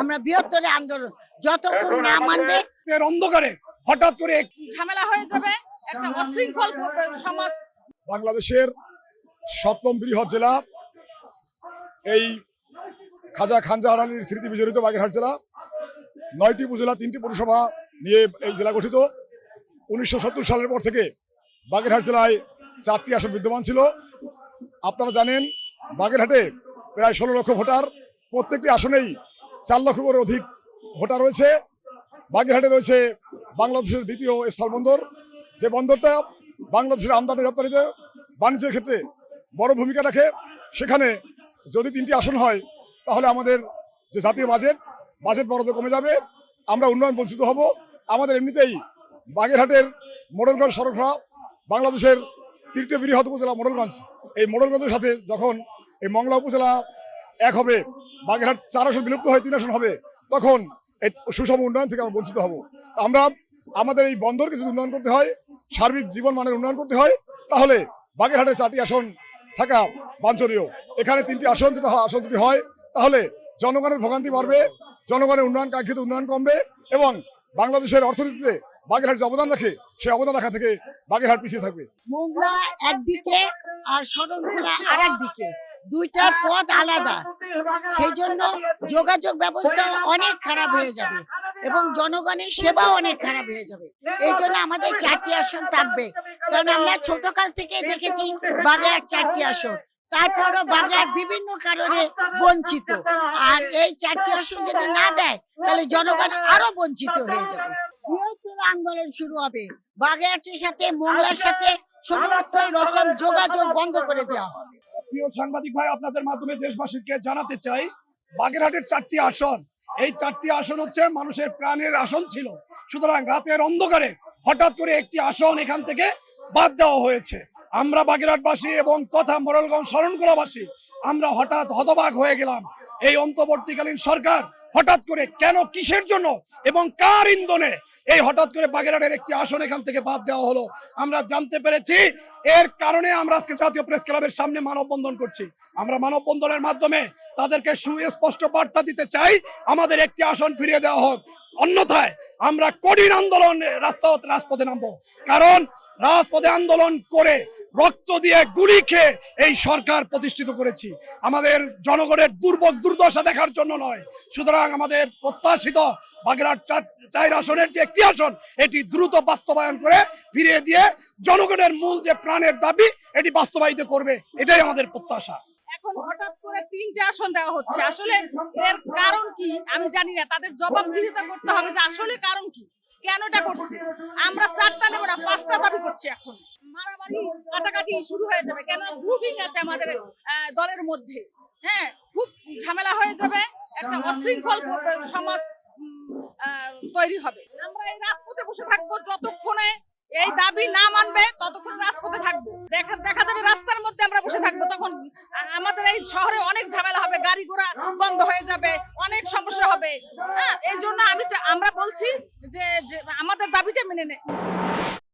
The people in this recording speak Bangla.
আমরা বৃহত্তর আন্দোলন যতক্ষণ না মানবে এর অন্ধকারে হঠাৎ করে ঝামেলা হয়ে যাবে একটা অশৃঙ্খল সমাজ। বাংলাদেশের সপ্তম বৃহৎ জেলা এই খাজা খানজাহার আলীর স্মৃতি বিজড়িত বাগেরহাট জেলা। নয়টি উপজেলা তিনটি পৌরসভা নিয়ে এই জেলা গঠিত। উনিশশো সত্তর সালের পর থেকে বাগেরহাট জেলায় চারটি আসন বিদ্যমান ছিল। আপনারা জানেন বাগেরহাটে প্রায় ষোলো লক্ষ ভোটার। প্রত্যেকটি আসনেই চার লক্ষ করে অধিক ভোটার রয়েছে। বাগেরহাটে রয়েছে বাংলাদেশের দ্বিতীয় স্থল বন্দর যে বন্দরটা বাংলাদেশের আমদানি রপ্তানিতে বাণিজ্যের ক্ষেত্রে বড় ভূমিকা রাখে, সেখানে যদি তিনটি আসন হয়, তাহলে আমাদের যে জাতীয় বাজেট বাজেট বরাদ্দ কমে যাবে। আমরা উন্নয়ন বঞ্চিত হব। আমাদের এমনিতেই বাগেরহাটের মোড়লগঞ্জ সড়করা বাংলাদেশের তৃতীয় বৃহৎ উপজেলা মোড়লগঞ্জ। এই মোড়লগঞ্জের সাথে যখন এই মংলা উপজেলা এক হবে, বাগেরহাট চার আসন বিলুপ্ত হয়ে, তিন আসন হবে। তখন এই সুষম উন্নয়ন থেকে আমরা বঞ্চিত হব। আমরা আমাদের এই বন্দরকে যদি উন্নয়ন করতে হয়, সার্বিক জীবন মানের উন্নয়ন করতে হয়, তাহলে বাগেরহাটে চারটি আসন থাকা বাঞ্ছনীয়। এখানে তিনটি আসন হয়- আসন যদি হয়, তাহলে জনগণের ভোগান্তি বাড়বে, জনগণের উন্নয়ন কাঙ্ক্ষিত উন্নয়ন কমবে এবং বাংলাদেশের অর্থনীতিতে বাগেরহাট যে অবদান রাখে, সেই অবদান রাখা থেকে বাগেরহাট পিছিয়ে থাকবে। মোংলা একদিকে আর শরণখোলা আর একদিকে দুইটা পথ আলাদা। সেই জন্য যোগাযোগ ব্যবস্থা অনেক খারাপ হয়ে যাবে এবং জনগণের সেবাও অনেক খারাপ হয়ে যাবে। এই জন্য আমাদের চারটি আসন থাকবে। কারণ আমরা ছোটকাল থেকে দেখেছি বাগেরহাট চারটি আসন। তারপরও বাগেরহাট বিভিন্ন কারণে বঞ্চিত। আর এই চারটি আসন যদি না দেয় তাহলে জনগণ আরও বঞ্চিত হয়ে যাবে। বৃহত্তর আন্দোলন শুরু হবে। বাগেরহাটের সাথে মোংলার সাথে সমস্ত রকম যোগাযোগ বন্ধ করে দেওয়া হবে। প্রিয় সাংবাদিক ভাই, আপনাদের মাধ্যমে দেশবাসীকে জানাতে চাই, বাগেরহাটের চারটি আসন। এই চারটি আসন হচ্ছে মানুষের প্রাণের আসন ছিল। সুতরাং রাতের অন্ধকারে হঠাৎ করে একটি আসন এখান থেকে বাদ দেওয়া হয়েছে। আমরা বাগেরহাটবাসী এবং তথা মোরলগঞ্জ শরণকোলাবাসী, আমরা হঠাৎ হতবাক হয়ে গেলাম। এই অন্তর্বর্তীকালীন সরকার হঠাৎ করে কেন কিসের জন্য এবং কার ইন্ধনে এই হঠাৎ করে বাগেরহাটের একটি আসন এখান থেকে বাদ দেওয়া হলো। আমরা জানতে পেরেছি, এর কারণে আমরা আজকে জাতীয় প্রেস ক্লাবের সামনে মানববন্ধন করছি। আমরা মানববন্ধনের মাধ্যমে তাদেরকে সুস্পষ্ট বার্তা দিতে চাই, আমাদের একটি আসন ফিরিয়ে দেওয়া হোক। অন্যথায় আমরা কঠিন আন্দোলন রাস্তা রাজপথে নামবো। কারণ রাজপথে আন্দোলন করে রক্ত দিয়ে গুলি খেয়ে এই সরকার প্রতিষ্ঠিত করেছি। আমাদের জনগণের দুর্ভোগ দুর্দশা দেখার জন্য নয়। সুতরাং আমাদের প্রত্যাশিত বাগেরহাট চার আসনের যে একটি আসন, এটি দ্রুত বাস্তবায়ন করে ফিরিয়ে দিয়ে জনগণের মূল যে প্রাণের দাবি, এটি বাস্তবায়িত করবে। এটাই আমাদের প্রত্যাশা। হঠাৎ করে তিনটে আসন দেওয়া হচ্ছে। আসলে এর কারণ কি? আমি জানি না। তাদের জবাবদিহিতা করতে হবে যে আসলে কারণ কি? কেন এটা করছে? আমরা চারটা নেব না, পাঁচটা দাবি করছি এখন। মারামারি কাটাকাটি শুরু হয়ে যাবে কেন গ্রুপিং আছে আমাদের দলের মধ্যে। হ্যাঁ খুব ঝামেলা হয়ে যাবে, একটা অশৃঙ্খল সমাজ তৈরি হবে। আমরা এই রাজপথে বসে থাকব, যতক্ষণে এই দাবি না মানবে, ততক্ষণ রাজপথে থাকব। দেখা দেখা যাবে রাস্তার মধ্যে আমরা বসে থাকব, তখন আমাদের এই শহরে অনেক ঝামেলা হবে, গাড়ি ঘোড়া বন্ধ হয়ে যাবে অনেক সমস্যা হবে হ্যাঁ